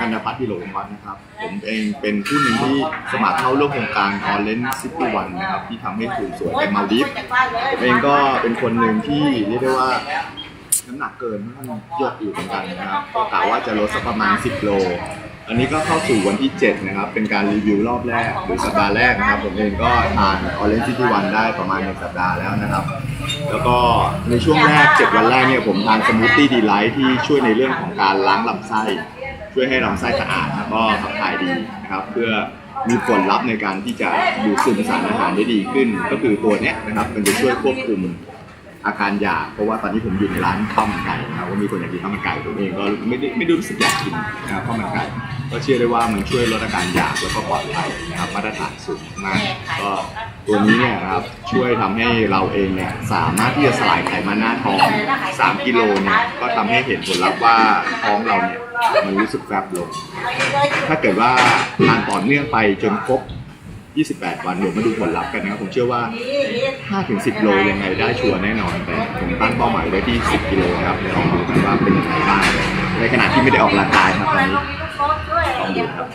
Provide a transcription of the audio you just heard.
กันดาพัฒน์พิโรมวัฒน์นะครับ ผมเองเป็นผู้หนึ่งที่สมัครเข้าร่วมโครงการ Orange City One นะครับ ที่ทำให้ถูกสวยในมาลดิฟผมเองก็เป็นคนหนึ่งที่เรียกได้ว่าน้ำหนักเกินค่อนข้างเยอะอยู่เหมือนกันนะครับก็กะว่าจะลดสักประมาณ 10 โล อันนี้ก็เข้าสู่วันที่ 7 นะครับ เป็นการรีวิวรอบแรก หรือสัปดาห์แรกนะครับ ผมเองก็ทาน Orange City One ได้ประมาณ 1 สัปดาห์แล้วนะครับ แล้วก็ในช่วงแรก 7 วันแรกเนี่ยผมทานสมูทตี้ดีไลท์ที่ช่วยในเรื่องของการล้างลำไส้ ช่วยให้ลำไส้สะอาดแล้วก็ขับถ่ายดีนะครับ เพื่อมีผลลัพธ์ในการที่จะดูดซึมสารอาหารได้ดีขึ้น ก็คือตัวเนี้ยนะครับมันจะช่วยควบคุม อาการอยากเพราะว่าตอนนี้ผมอยู่ในร้านข้าวมันไก่นะครับว่ามีคนอยากกินข้าวมันไก่ผมเองก็ไม่ได้ไม่ได้รู้สึกอยากกินนะครับข้าวมันไก่ก็เชื่อได้ว่ามันช่วยลดอาการอยากแล้วก็ปลอดภัยนะครับมาตรฐานสูงมากก็ตัวนี้เนี่ยครับช่วยทำให้เราเองเนี่ยสามารถที่จะสลายไขมันหน้าท้อง 3 กิโลเนี่ยก็ทำให้เห็นผลลัพธ์ว่าท้องเราเนี่ยมันรู้สึกแฟบลง ถ้าเกิดว่าทานต่อเนื่องไปจนครบ 28 วันเดี๋ยวมาดูผลลัพธ์กันนะครับ ผมเชื่อว่า 5-10 โลยังไงได้ชัวร์แน่นอน แต่ผมตั้งเป้าหมายไว้ที่ 10 กิโลนะครับเดี๋ยวลองดูกันว่าเป็นยังไงบ้างในขณะที่ไม่ได้ออกกำลังกายครับตอนนี้ลองดูครับ